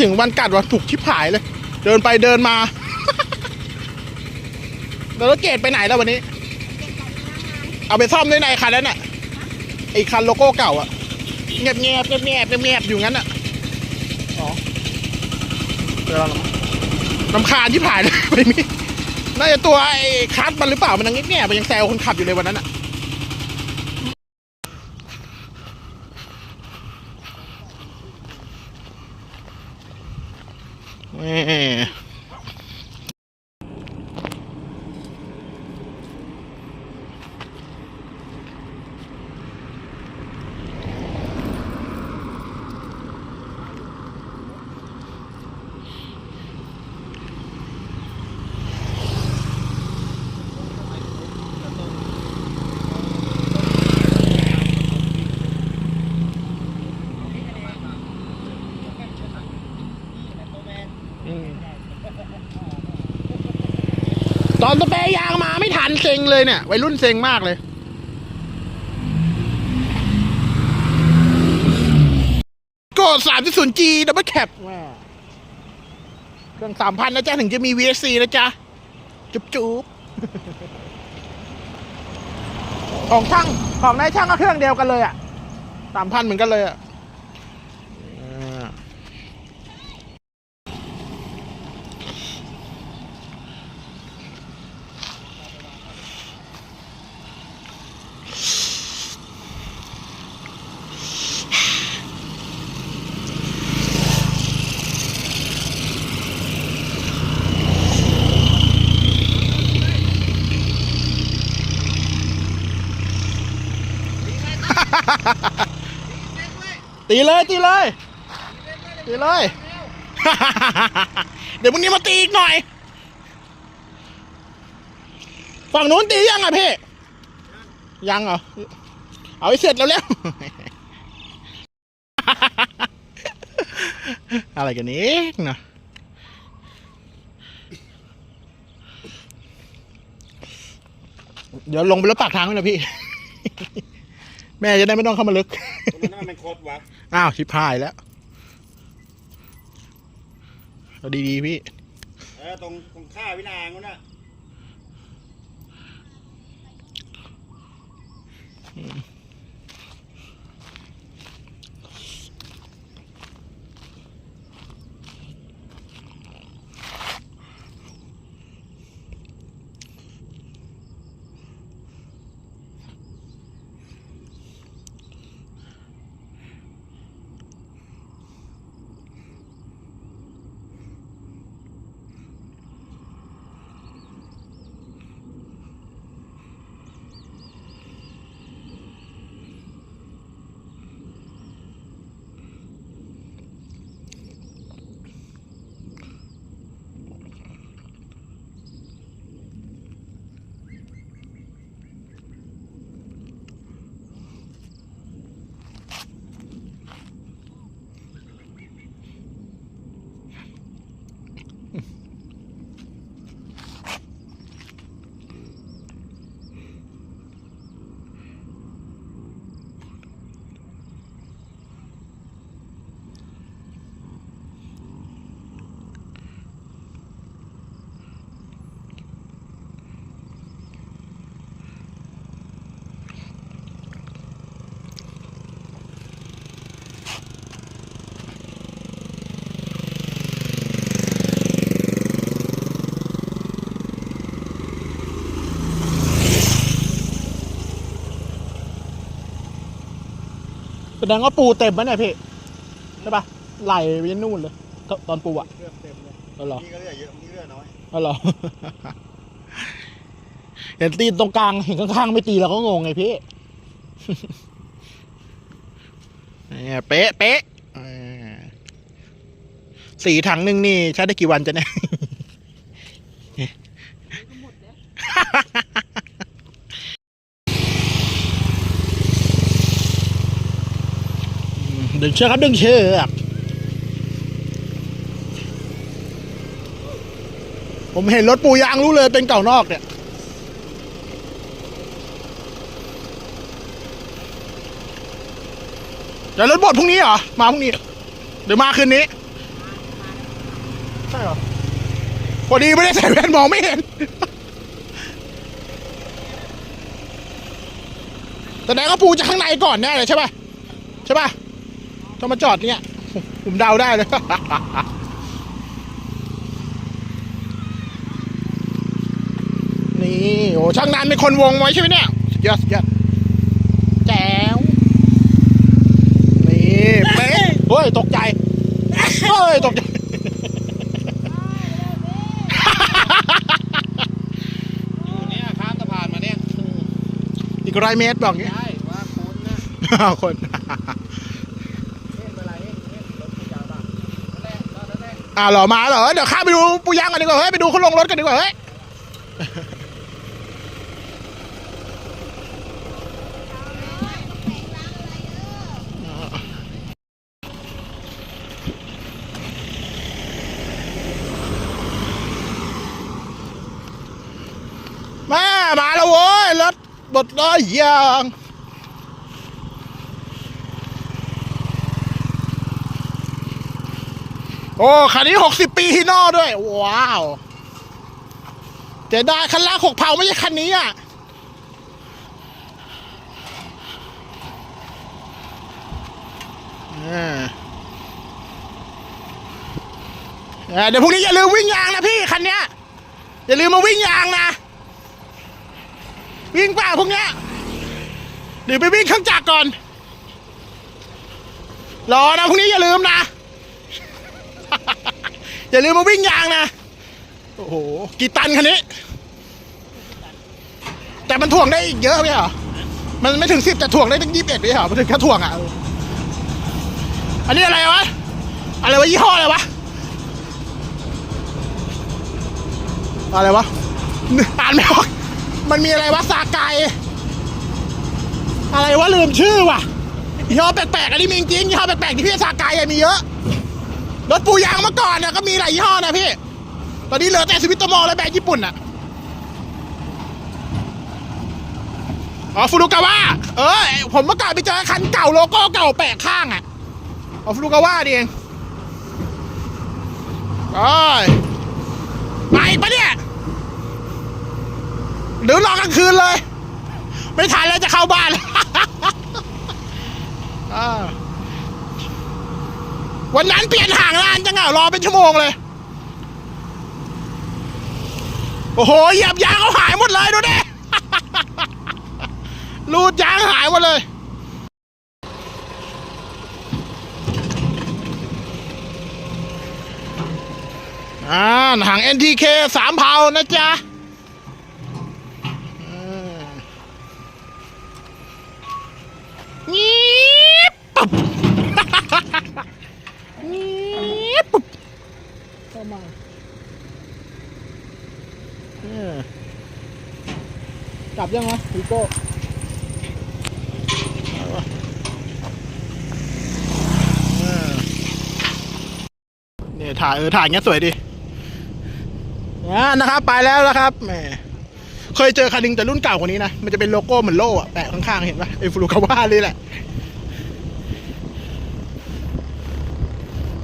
ถึงวันกัดวันถูกชิบหายเลย เดินไปเดินมา แล้วรถเกตไปไหนแล้ววันนี้ เอาไปซ่อมด้วยไหนคันนั้นน่ะไอ้คันโลโก้เก่าอะเงียบเงียบเงียบเงียบเงียบเงียบอยู่งั้นอะอ๋อเดี๋ยวเราน้ำคาญที่ผ่านเลยไม่มีน่าจะตัวไอ้คัสมันหรือเปล่ามันยังเงียบเงียบมันยังแซวคนขับอยู่เลยวันนั้นอะ แม่อืมต อนสเปรย์ยางมาไม่ทันเซ็งเลยเนี่ยวัยรุ่นเซ็งมากเลยก็สามที่ศูนย์จีดับเบิลแคปเครื่องสามพันนะจ๊ะ ถึงจะมี VSC นะจ๊ะ จุ๊บจุ๊บของช่างของนายช่างก็เครื่องเดียวกันเลยอะสามพันเหมือนกันเลยอะอ่า ตีเลยตีเลยตีเลย เดี๋ยวพรุ่งนี้มาตีอีกหน่อย ฝั่งนู้นตียังอะพี่ ยังเหรอ เอาให้เสร็จแล้วแล้วอะไรกันนี้นะเดี๋ยวลงไปรถปากทางไว้นะพี่ แม่จะได้ไม่ต้องเข้ามาลึกมันนั่นมันโคตรวะอ้าวชิบหายแล้วเอาดีๆพี่ เออตรงตรงข้าวินางนู้นน่ะ ดงว่าปูเต็มไหมเนี่ยพี่ใช่ปะไหลไปยันนู่นเลยตตอนปูอะเลือดเต็มเลยเอาเหรอนี่ก็เลือดเยอะนี่เลือดน้อยเอาเหรอเห็นตีนตรงกลางเห็นข้างๆไม่ตีเราก็งงไงพี่เนี่ยเป๊ะเป๊ะอ่าสี่ถังหนึ่งนี่ใช้ได้กี่วันจะเนี่ย ดึงเชือกครับดึงเชือกผมเห็นรถปูยางรู้เลยเป็นเก่านอกเนี่ยเดี๋ยวรถบดพรุ่งนี้เหรอ มาพรุ่งนี้เดี๋ยวมาคืนนี้ ใช่เหรอ พอดีไม่ได้ใส่แว่นมองไม่เห็นแสดงว่าปูจะข้างในก่อนแน่เลยใช่ป่ะ ใช่ป่ะ ต้องมาจอดเนี่ยผมเดาได้เลยนี่โอ้ช่างนันเป็นคนวงไว้ใช่ไหมเนี่ยสุดยอดสุดยอดแจ๋วนี่เป๊ะเฮ้ยตกใจเฮ้ยตกใจอยู่เนี่ยข้ามสะพานมาเนี่ยอีกร้อยเมตรบอกอย่างเงี้ยใช่ว่าคุณนะคน เล่นอะไรเล่นเล่นรถกูยาวป่ะนั่นแหละตอนนั้นแหละ อ่าเหรอมาเหรอเดี๋ยวข้าไปดูปูยางกันดีกว่าเฮ้ยไปดูเขาลงรถกันดีกว่าเฮ้ยแม่มาแล้วโว้ยรถบดร้อยยาง โอ้คันนี้หกสิบปีที่นอด้วย ว้าวเดี๋ยวได้คันล่างหกเผาไม่ใช่คันนี้อะเออเดี๋ยวพรุ่งนี้อย่าลืมวิ่งยางนะพี่คันเนี้ยอย่าลืมมาวิ่งยางนะ วิ่งเปล่าพวกเนี้ยเดี๋ยวไปวิ่งเครื่องจักรก่อน รอนะพรุ่งนี้อย่าลืมนะ อย่าลืมมาวิ่งยางนะ โอ้โห กี่ตันคันนี้ แต่มันถ่วงได้อีกเยอะไหมเหรอมันไม่ถึงสิบแต่ถ่วงได้ตั้งยี่สิบเอ็ดไหม่ใช่เหรอมันถึงแค่ถ่วงอะ อันนี้อะไรวะ อะไรวะยี่ห้ออะไรวะ อะไรวะ อ่านไม่ออก มันมีอะไรวะซาไกอะไรวะลืมชื่อว่ะยี่ห้อแปลกๆอันนี้มีจริงยี่ห้อแปลกๆที่พี่ซาไกอะมีเยอะ รถปูยางเมื่อก่อนเนี่ยก็มีหลายยี่ห้อนะพี่ ตอนนี้เหลือแต่สวิตโตโมและแบรนด์ญี่ปุ่นอะอ๋อฟูรุกาวะเออผมเมื่อก่อนไปเจอคันเก่าโลโก้เก่าแปะข้างอะอ๋อฟูรุกาวะนี่เองโอ้ยไปปะเนี่ยเดี๋ยวรอกลางคืนเลย ไม่ทันแล้วจะเข้าบ้านอ่า วันนั้นเปลี่ยนห่างร้านจังอะรอเป็นชั่วโมงเลย โอ้โหเหยียบยางเขาหายหมดเลยดูดิรูดยางหายหมดเลย อ่าหาง NTK สามเผานะจ๊ะอืมงีบปุ๊บ งีบปุ๊บเข้ามาเออ กลับยังวะพีโก้เอาวะเนี่ยถ่ายเออถ่ายเงี้ยสวยดิอ่านะครับ ไปแล้วนะครับแหมเคยเจอคันนึงแต่รุ่นเก่ากว่านี้นะ มันจะเป็นโลโก้เหมือนโล่อะแปะข้างๆ เห็นปะไอ้ฟูรุคาวานี่แหละ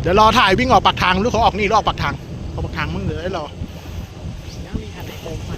เดี๋ยวรอถ่ายวิ่งออกปากทางหรือเขาออกนี่หรือออกปากทางออกปากทางมึงเหลือให้รอยังมีคันไหนโกงมา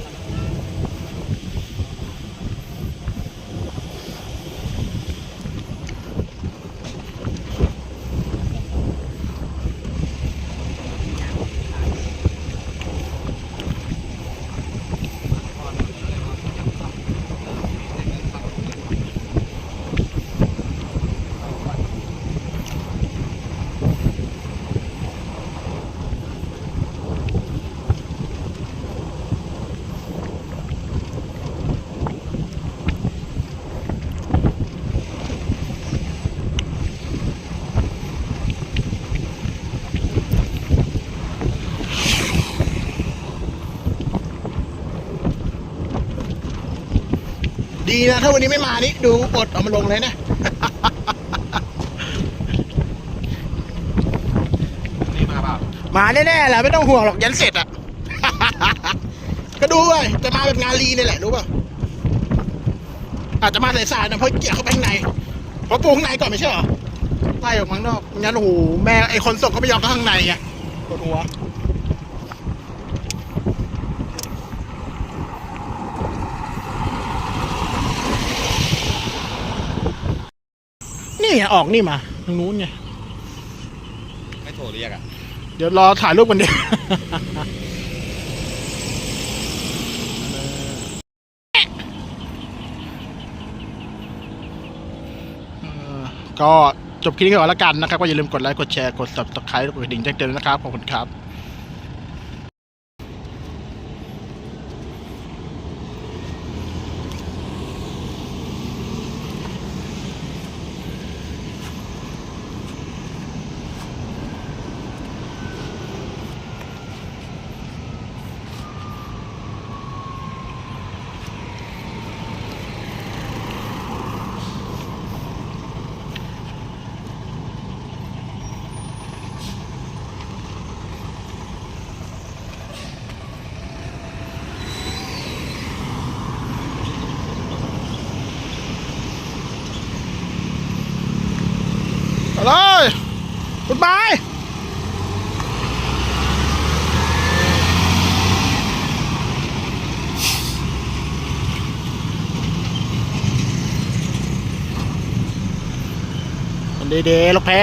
ดีนะ ถ้าวันนี้ไม่มานี่ดูอดเอามาลงเลยนะนี่มาเปล่ามาแน่ๆแหละไม่ต้องห่วงหรอกยันเสร็จอะ ก็ดูเว้ยจะมาแบบงานรีนี่แหละรู้ป่ะอาจจะมาสายๆนะเพราะเกี่ยวเข้าไปข้างในเพราะปูข้างในก่อนไม่ใช่เหรอไล่ออกมาข้างนอกงั้นโอ้โหแม่ไอคนส่งก็ไม่ยอมเข้าข้างในไงปวดหัว ออกนี่มาทางนู้นไงไม่โทรเรียกอะ เดี๋ยวรอถ่ายรูปกันดิเอ่อก็จบคลิปนี้ก่อนแล้วกันนะครับ ก็อย่าลืมกดไลค์ กดแชร์ กด subscribe กดกระดิ่งแจ้งเตือนด้วยนะครับ ขอบคุณครับ ไปเลย กุดบายดีๆลูกแพ้